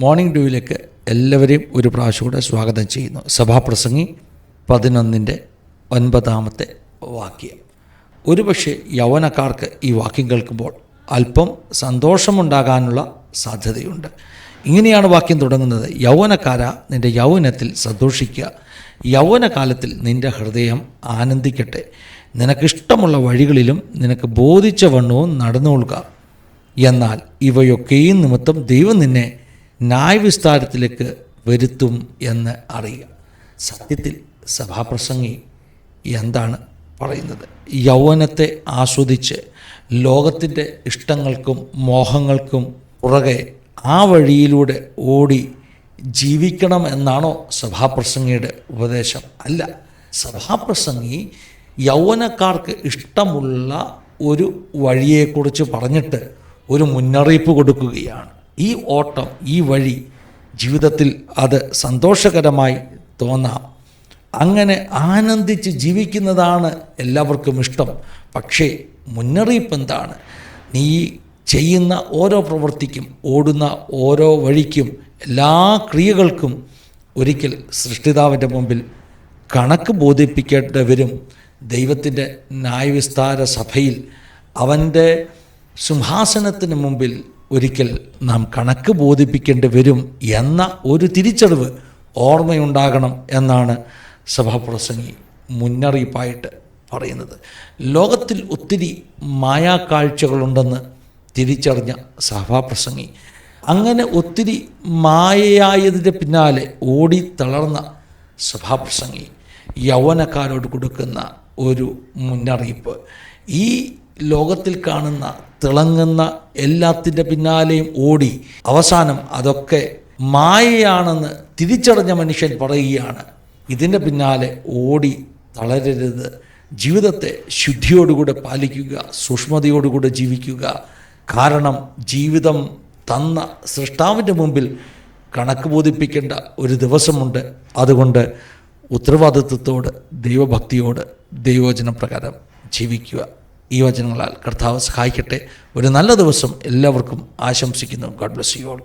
Morning ഡ്യൂയിലേക്ക് എല്ലാവരെയും ഒരു പ്രാവശ്യം കൂടെ സ്വാഗതം ചെയ്യുന്നു. സഭാപ്രസംഗി പതിനൊന്നിന്റെ ഒൻപതാമത്തെ വാക്യം. ഒരുപക്ഷെ യൗവനക്കാർക്ക് ഈ വാക്യം കേൾക്കുമ്പോൾ അല്പം സന്തോഷമുണ്ടാകാനുള്ള സാധ്യതയുണ്ട്. ഇങ്ങനെയാണ് വാക്യം തുടങ്ങുന്നത്. യൗവനക്കാര നിന്റെ യൗവനത്തിൽ സന്തോഷിക്കുക. യൗവനകാലത്തിൽ നിന്റെ ഹൃദയം ആനന്ദിക്കട്ടെ. നിനക്കിഷ്ടമുള്ള വഴികളിലും നിനക്ക് ബോധിച്ച വണ്ണവും നടന്നുകൊള്ളുക. എന്നാൽ ഇവയൊക്കെയും നിമിത്തം ദൈവം നിന്നെ ന്യായവിസ്താരത്തിലേക്ക് വരുത്തും എന്ന് അറിയുക. സത്യത്തിൽ സഭാപ്രസംഗി എന്താണ് പറയുന്നത്? യൗവനത്തെ ആസ്വദിച്ച് ലോകത്തിന്റെ ഇഷ്ടങ്ങൾക്കും മോഹങ്ങൾക്കും പുറകെ ആ വഴിയിലൂടെ ഓടി ജീവിക്കണം എന്നാണോ സഭാപ്രസംഗിയുടെ ഉപദേശം? അല്ല. സഭാപ്രസംഗി യൗവനക്കാർക്ക് ഇഷ്ടമുള്ള ഒരു വഴിയെക്കുറിച്ച് പറഞ്ഞിട്ട് ഒരു മുന്നറിയിപ്പ് കൊടുക്കുകയാണ്. ഈ ഓട്ടം ഈ വഴി ജീവിതത്തിൽ അത് സന്തോഷകരമായി തോന്നാം. അങ്ങനെ ആനന്ദിച്ച് ജീവിക്കുന്നതാണ് എല്ലാവർക്കും ഇഷ്ടം. പക്ഷേ മുന്നറിയിപ്പ് എന്താണ്? നീ ചെയ്യുന്ന ഓരോ പ്രവൃത്തിക്കും ഓടുന്ന ഓരോ വഴിക്കും എല്ലാ ക്രിയകൾക്കും ഒരിക്കൽ സൃഷ്ടിതാവിന്റെ മുമ്പിൽ കണക്ക് ബോധിപ്പിക്കേണ്ടവരും ദൈവത്തിന്റെ ന്യായവിസ്താര സഭയിൽ അവന്റെ സിംഹാസനത്തിന് മുമ്പിൽ ഒരിക്കൽ നാം കണക്ക് ബോധിപ്പിക്കേണ്ടി വരും എന്ന ഒരു തിരിച്ചറിവ് ഓർമ്മയുണ്ടാകണം എന്നാണ് സഭാപ്രസംഗി മുന്നറിയിപ്പായിട്ട് പറയുന്നത്. ലോകത്തിൽ ഒത്തിരി മായാക്കാഴ്ചകളുണ്ടെന്ന് തിരിച്ചറിഞ്ഞ സഭാപ്രസംഗി അങ്ങനെ ഒത്തിരി മായയായതിന്റെ പിന്നാലെ ഓടി തളർന്ന സഭാപ്രസംഗി യൗവനക്കാരോട് കൊടുക്കുന്ന ഒരു മുന്നറിയിപ്പ്. ഈ ലോകത്തിൽ കാണുന്ന തിളങ്ങുന്ന എല്ലാത്തിന്റെ പിന്നാലെയും ഓടി അവസാനം അതൊക്കെ മായയാണെന്ന് തിരിച്ചറിഞ്ഞ മനുഷ്യൻ പറയുകയാണ്. ഇതിന്റെ പിന്നാലെ ഓടി തളരരുത്. ജീവിതത്തെ ശുദ്ധിയോടുകൂടെ പാലിക്കുക സൂക്ഷ്മതയോടുകൂടെ ജീവിക്കുക. കാരണം ജീവിതം തന്ന സൃഷ്ടാവിന്റെ മുമ്പിൽ കണക്ക് ബോധിപ്പിക്കേണ്ട ഒരു ദിവസമുണ്ട്. അതുകൊണ്ട് ഉത്തരവാദിത്വത്തോട് ദൈവഭക്തിയോട് ദൈവവചന പ്രകാരം ജീവിക്കുക. ഈ വചനങ്ങളാൽ കർത്താവ് സഹായിക്കട്ടെ. ഒരു നല്ല ദിവസം എല്ലാവർക്കും ആശംസിക്കുന്നു. God bless you all